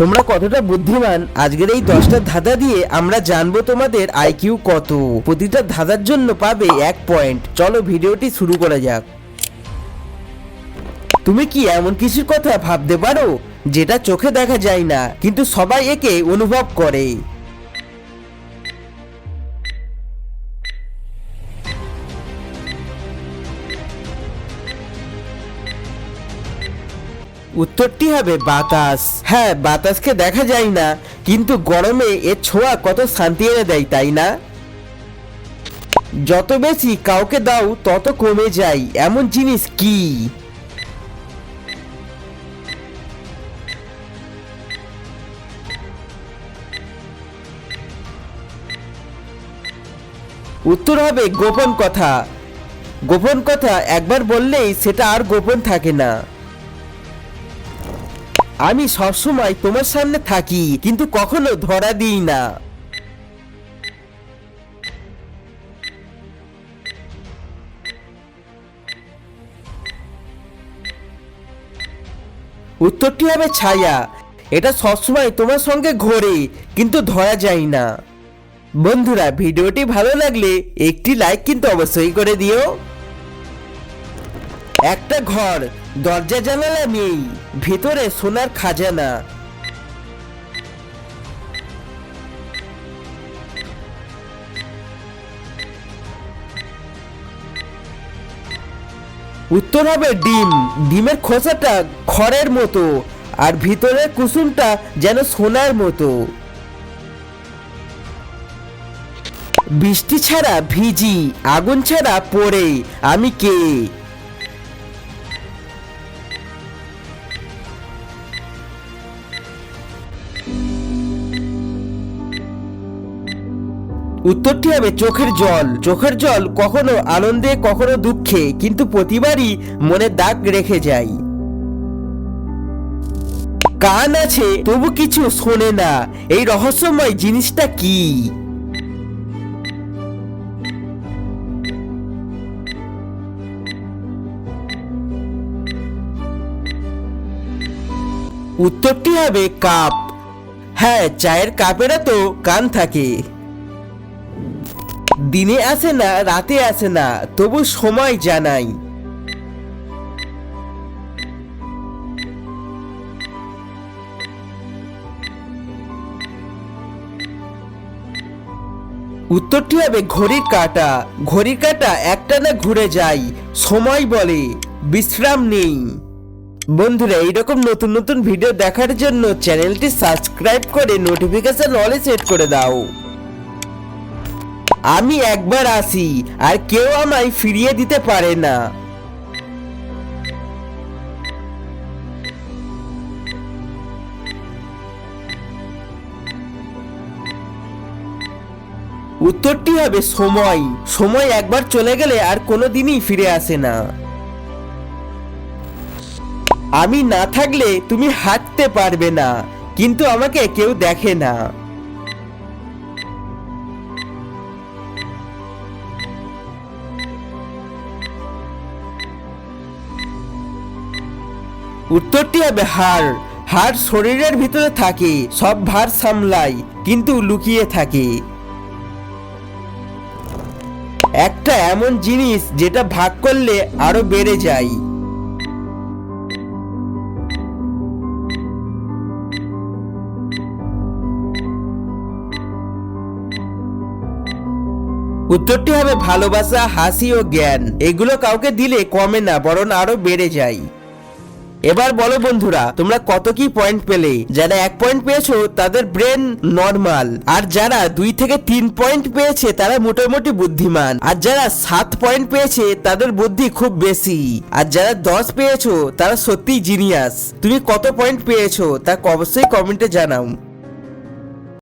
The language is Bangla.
তোমরা কতটা বুদ্ধিমান? আজকের এই দশটা ধাঁধা দিয়ে আমরা জানব তোমাদের আইকিউ কত। প্রতিটা ধাঁধার জন্য পাবে এক পয়েন্ট চলো ভিডিওটি শুরু করা যাক। তুমি কি এমন কিছুর কথা ভাবতে পারো? যেটা চোখে দেখা যায় না, কিন্তু সবাই একে অনুভব করে। উত্তরটি হবে বাতাস। হ্যাঁ বাতাসকে দেখা যায় না, কিন্তু গরমে এর ছোঁয়া কত শান্তি এনে দেয়, তাই না? যত বেশি কাউকে দাও, তত কমে যায়। এমন জিনিস কি? উত্তর হবে গোপন কথা। গোপন কথা একবার বললেই সেটা আর গোপন থাকে না। আমি সবসময় তোমার সামনে থাকি, কিন্তু কখনো ধরা দিই না। উত্তরটি হবে ছায়া। এটা সবসময় তোমার সঙ্গে ঘোরে, কিন্তু ধরা যায় না। বন্ধুরা, ভিডিওটি ভালো লাগলে একটি লাইক কিন্তু অবশ্যই করে দিও। একটা ঘর, দরজা জানালা নেই, ভিতরে সোনার খাজানা। উত্তর হবে ডিম। ডিমের খোসাটা খড়ের মতো, আর ভিতরের কুসুমটা যেন সোনার মতো। বৃষ্টি ছাড়া ভিজি, আগুন ছাড়া পড়ে, আমি কে? উত্তরটি হবে চোখের জল। চোখের জল কখনো আনন্দে, কখনো দুঃখে, কিন্তু প্রতিবারই মনে দাগ রেখে যায়। কান আছে, তবু কিছু শোনে না। এই রহস্যময় জিনিসটা কি? উত্তরটি হবে কাপ। হ্যাঁ চায়ের কাপেরা তো কান থাকে। দিনে আসে না, রাতে আসে না, তবু সময় জানাই। উত্তরটি হবে ঘড়ির কাঁটা। ঘড়ির কাঁটা একটানা ঘুরে যায়, সময় বলে, বিশ্রাম নেই। বন্ধুরা, এইরকম নতুন নতুন ভিডিও দেখার জন্য চ্যানেলটি সাবস্ক্রাইব করে নোটিফিকেশন অলে সেট করে দাও। আমি একবার আসি, আর কেউ আমায় ফিরিয়ে দিতে পারে না। উত্তরটি হবে সময়। সময় একবার চলে গেলে আর কোনোদিনই ফিরে আসে না। আমি না থাকলে তুমি হাঁটতে পারবে না, কিন্তু আমাকে কেউ দেখে না। উত্তরটি হবে হাড়। হাড় শরীরের ভিতরে থাকে, সব ভার সামলায়, কিন্তু লুকিয়ে থাকে। একটা এমন জিনিস যেটা ভাগ করলে আরও বেড়ে যায়। উত্তরটি হবে ভালোবাসা, হাসি ও জ্ঞান। এগুলো কাউকে দিলে কমে না, বরং আরও বেড়ে যায়। এবার বলো বন্ধুরা, তোমরা কত কি পয়েন্ট পেলে? যারা এক পয়েন্ট পেয়েছ, তাদের ব্রেন নর্মাল আর যারা দুই থেকে তিন পয়েন্ট পেয়েছে, তারা মোটামুটি বুদ্ধিমান। আর যারা সাত পয়েন্ট পেয়েছে, তাদের বুদ্ধি খুব বেশি। আর যারা দশ পেয়েছ, তারা সত্যি জিনিয়াস তুমি কত পয়েন্ট পেয়েছ, তা অবশ্যই কমেন্টে জানাও।